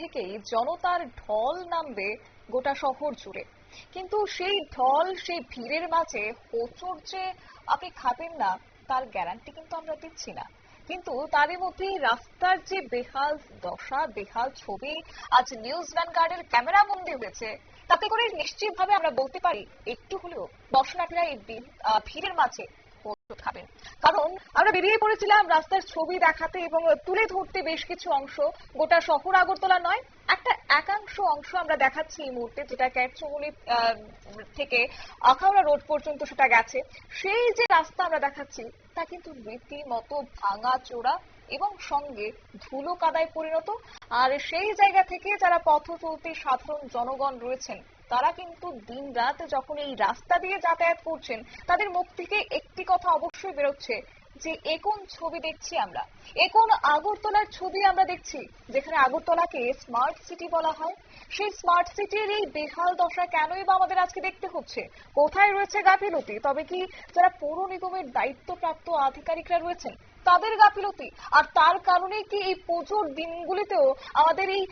থেকেই জনতার ঢল নামবে গোটা শহর জুড়ে। কিন্তু সেই ঢল, সেই ভিড়ের মাঝে হোঁচট যে আপনি খাবেন না, তার গ্যারান্টি কিন্তু আমরা দিচ্ছি না। কিন্তু তারই মধ্যে রাস্তার যে বেহাল দশা, বেহাল ছবি, আজ নিউজ ভ্যানগার্ডের ক্যামেরা বন্দি হয়েছে, তাতে করে নিশ্চিতভাবে আমরা বলতে পারি, একটু হলেও দর্শনার্থীরা এই ভিড়ের মাঝে হোঁচট খাবেন। কারণ আমরা বেরিয়ে পড়েছিলাম রাস্তার ছবি দেখাতে এবং তুলে ধরতে বেশ কিছু অংশ। গোটা শহর আগরতলা নয়, একটা একাংশ অংশ আমরা দেখাচ্ছি এই মুহূর্তে, যেটা ক্যাটচৌমুলি থেকে আখাউড়া রোড পর্যন্ত সেটা গেছে। সেই যে রাস্তা আমরা দেখাচ্ছি, তা কিন্তু রীতিমতো ভাঙা চোরা এবং সঙ্গে ধুলো কাদায় পরিণত। আর সেই জায়গা থেকে যারা পথ চলতি সাধারণ জনগণ রয়েছেন তারা কিন্তু দিন রাত যখন এই রাস্তা দিয়ে যাতায়াত করছেন, তাদের মুখ থেকে একটি কথা অবশ্যই বেরোচ্ছে। যে এ ছবি দেখছি আমরা। এ আগরতলার ছবি আমরা দেখছি, যেখানে আগরতলাকে স্মার্ট সিটি বলা হয়। সেই স্মার্ট সিটির এই বেহাল দশা কেনই বা আমাদের আজকে দেখতে হচ্ছে? কোথায় রয়েছে গাফিলতি? তবে কি যারা পৌর নিগমের দায়িত্বপ্রাপ্ত আধিকারিকরা রয়েছেন, তাদের গাফিলতি? আর তার কারণে কি এই পুজোর দিনগুলিতেও আমাদের এই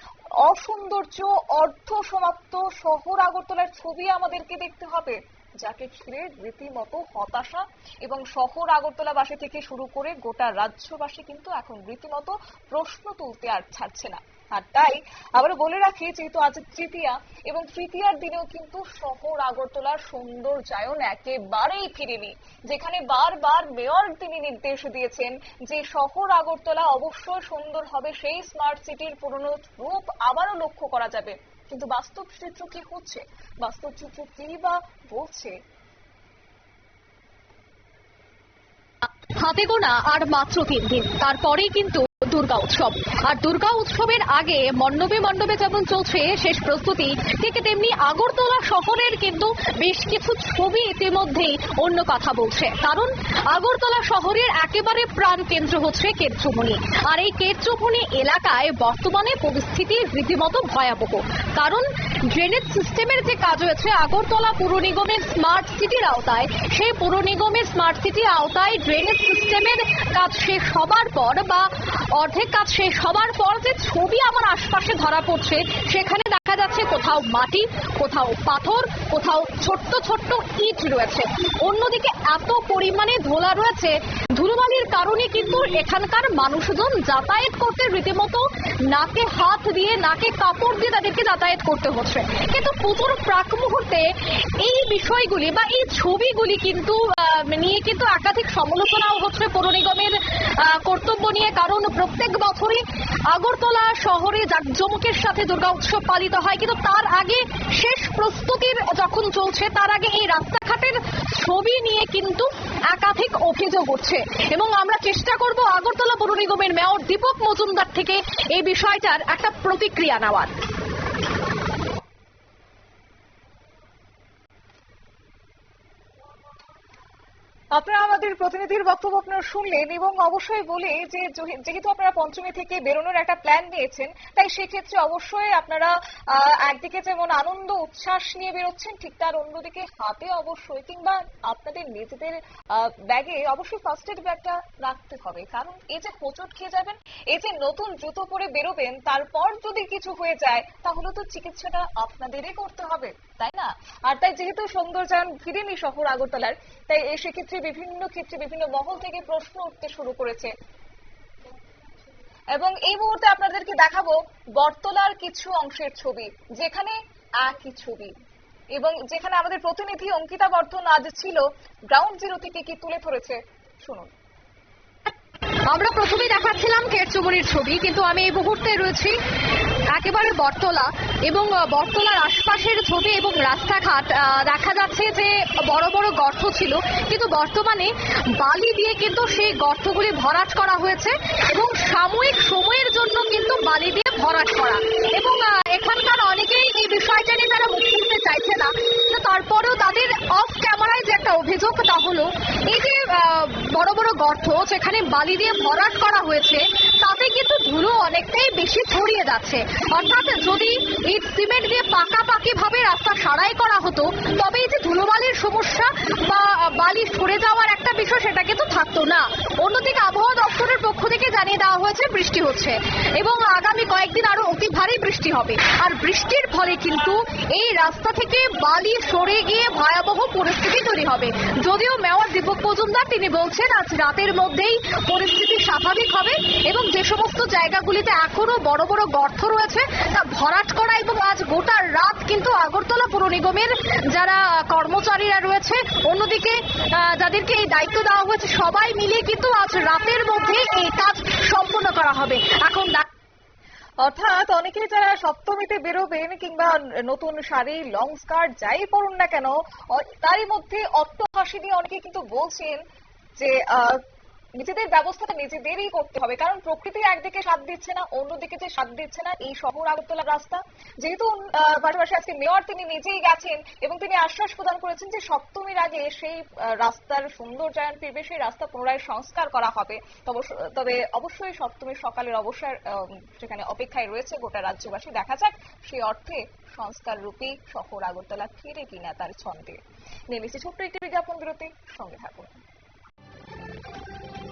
অসৌন্দর্য অর্ধ সমাপ্ত শহর আগরতলার ছবি আমাদেরকে দেখতে হবে? যাকে ঘিরে রীতিমতো হতাশা এবং শহর আগরতলাবাসী থেকে শুরু করে গোটা রাজ্যবাসী কিন্তু এখন রীতিমতো প্রশ্ন তুলতে আর ছাড়ছে না। আর তাই আবার বলে রাখি, যেহেতু আজ তৃতীয়া এবং তৃতীয়ার দিনেও কিন্তু শহর আগরতলার সৌন্দর্যায়ন একেবারেই ফিরেনি, যেখানে বারবার মেয়র তিনি নির্দেশ দিয়েছেন যে শহর আগরতলা অবশ্যই সুন্দর হবে, সেই স্মার্ট সিটির পুরনো রূপ আবারও লক্ষ্য করা যাবে। কিন্তু বাস্তব চিত্র কি হচ্ছে? বাস্তব চিত্র কি বা বলছে? হাতে গোনা আর মাত্র তিন দিন তারপরেই কিন্তু দুর্গা উৎসব। আর দুর্গা উৎসবের আগে মণ্ডপে মণ্ডপে যেমন চলছে, শেষ প্রস্তুতি, ঠিক তেমনি আগরতলা শহরের কিন্তু বেশ কিছু ছবি ইতিমধ্যেই অন্য কথা বলছে। কারণ আগরতলা শহরের একেবারে প্রাণ কেন্দ্র হচ্ছে কেরচুমনি আর এই কেরচুমনি এলাকায় বর্তমানে পরিস্থিতি রীতিমতো ভয়াবহ। কারণ ড্রেনেজ সিস্টেমের যে কাজ হয়েছে, আগরতলা পুর নিগমের স্মার্ট সিটির আওতায়, সেই পুর নিগমের স্মার্ট সিটির আওতায় ড্রেনেজ সিস্টেমের কাজ শেষ হবার পর বা অর্ধেক কাজ শেষ হবার পর যে ছবি আমার আশপাশে ধরা পড়ছে, সেখানে দেখা যাচ্ছে কোথাও মাটি, কোথাও পাথর, কোথাও ছোট্ট ছোট্ট ইট রয়েছে। অন্যদিকে এত পরিমাণে ধোলা রয়েছে ধুলোবালির কারণে কিন্তু এখানকার মানুষজন যাতায়াত করতে রীতিমতো নাকে হাত দিয়ে নাকে কাপড় দিয়ে তাদেরকে যাতায়াত করতে হচ্ছে। কিন্তু পুজোর প্রাক মুহূর্তে এই বিষয়গুলি বা এই ছবিগুলি কিন্তু নিয়ে কিন্তু একাধিক সমালোচনাও হচ্ছে পৌর নিগমের কর্তব্য নিয়ে। কারণ প্রত্যেক বছরই আগরতলা শহরে জাঁকজমকের সাথে দুর্গা উৎসব পালিত হয়। কিন্তু তার আগে শেষ প্রস্তুতির যখন চলছে, তার আগে এই রাস্তাঘাটের ছবি নিয়ে কিন্তু একাধিক অভিযোগ উঠছে। এবং আমরা চেষ্টা করব আগরতলা পৌর নিগমের মেয়র দীপক মজুমদার থেকে এই বিষয়টার একটা প্রতিক্রিয়া নেওয়ার। আপনারা আমাদের প্রতিনিধির বক্তব্য আপনারা শুনলেন এবং অবশ্যই বলে যে যেহেতু আপনারা পঞ্চমী থেকে বেরোনোর একটা প্ল্যান নিয়েছেন, তাই সেক্ষেত্রে অবশ্যই আপনারা একদিকে যেমন আনন্দ, উচ্ছ্বাস নিয়ে বেরোচ্ছেন, ঠিক তার অন্যদিকে হাতে অবশ্যই কিংবা আপনাদের নিজেদের ব্যাগে অবশ্যই ফার্স্ট এড ব্যাগটা রাখতে হবে। কারণ এই যে হোঁচট খেয়ে যাবেন, এই যে নতুন জুতো পরে বেরোবেন, তারপর যদি কিছু হয়ে যায়, তাহলে তো চিকিৎসাটা আপনাদেরই করতে হবে, তাই না? আর তাই যেহেতু সৌন্দর্যায়ন ফিরেনি শহর আগরতলার, তাই সেক্ষেত্রে বিভিন্ন ক্ষেত্রে বিভিন্ন মহল থেকে প্রশ্ন উঠতে শুরু করেছে। এবং এই মুহূর্তে আপনাদেরকে দেখাবো বটতলার কিছু অংশের ছবি, যেখানে একই ছবি। এবং যেখানে আমাদের প্রতিনিধি অঙ্কিতা বর্ধন আজ ছিল গ্রাউন্ড জিরো থেকে কি তুলে ধরেছে, শুনুন। আমরা প্রথমেই দেখাচ্ছিলাম কেরচুমনির ছবি, কিন্তু আমি এই মুহূর্তে রয়েছি একেবারে বটতলা এবং বটতলার আশপাশের ছবি এবং রাস্তাঘাট দেখা যাচ্ছে যে বড় বড় গর্ত ছিল। কিন্তু বর্তমানে বালি দিয়ে কিন্তু সেই গর্তগুলি ভরাট করা হয়েছে এবং সাময়িক সময়ের জন্য কিন্তু বালি দিয়ে ভরাট করা। এবং এখানকার অনেকেই এই বিষয়টা নিয়ে তারা মুখ খুলতে চাইছে না। তারপরেও তাদের অফ ক্যামেরায় যে একটা অভিযোগ, তা হলো এই যে বড় বড় গর্ত, যেখানে বালি দিয়ে ভরাট করা হয়েছে ধুলো অনেকটাই বেশি ছড়িয়ে যাচ্ছে। অর্থাৎ যদি এই সিমেন্ট দিয়ে পাকাপাকি ভাবে রাস্তা সারাই করা হতো, তবে এই যে ধুলোবালির সমস্যা বা বালি সরে যাওয়ার একটা বিষয়, সেটা কিন্তু থাকতো না। অন্যদিকে আবহাওয়া দপ্তরের পক্ষ থেকে জানিয়ে দেওয়া হয়েছে, বৃষ্টি হচ্ছে। এবং আগামী কয়েকদিন আরও অতি ভারী বৃষ্টি হবে। আর বৃষ্টির ফলে কিন্তু এই রাস্তা থেকে বালি সরে গিয়ে ভয়াবহ পরিস্থিতি তৈরি হবে। যদিও মেয়র দীপক মজুমদার, তিনি বলছেন, আজ রাতের মধ্যেই পরিস্থিতি স্বাভাবিক হবে এবং যে সমস্ত জায়গাগুলিতে এখনও বড় বড় গর্ত রয়েছে। তা ভরাট করা এবং আজ গোটা রাত কিন্তু আগরতলা পুর নিগমের যারা কর্মচারীরা রয়েছে অন্যদিকে যাদেরকে এই দায়িত্ব দেওয়া হয়েছে সবাই মিলে কিন্তু আজ রাতের মধ্যে এই কাজ সম্পন্ন করা হবে। এখন অর্থাৎ অনেকে যারা সপ্তমীতে বেরোবেন কিংবা নতুন শাড়ি লং স্কার্ট যাই পরুন না কেন তারই মধ্যে দিয়ে অনেকে কিন্তু বলছেন যে আহ, নিজেদের ব্যবস্থাটা নিজেদেরই করতে হবে। কারণ প্রকৃতি একদিকে সাথ দিচ্ছে না, অন্যদিকে যে সাথ দিচ্ছে না, এই শহর আগরতলার রাস্তা। যেহেতু পাশাপাশি আজকে মেয়র তিনি নিজেই গেছেন এবং তিনি আশ্বাস প্রদান করেছেন যে সপ্তমীর আগে সেই রাস্তার সৌন্দর্যায়ন ফিরবে, সেই রাস্তা পুনরায় সংস্কার করা হবে। তবে- অবশ্যই সপ্তমীর সকালের অবসর সেখানে অপেক্ষায় রয়েছে গোটা রাজ্যবাসী। দেখা যাক সেই অর্থে সংস্কার রূপী শহর আগরতলা ফিরে কিনা তার ছন্দে। নিচ্ছি ছোট্ট একটি বিজ্ঞাপন বিরতি, সঙ্গে থাকুন।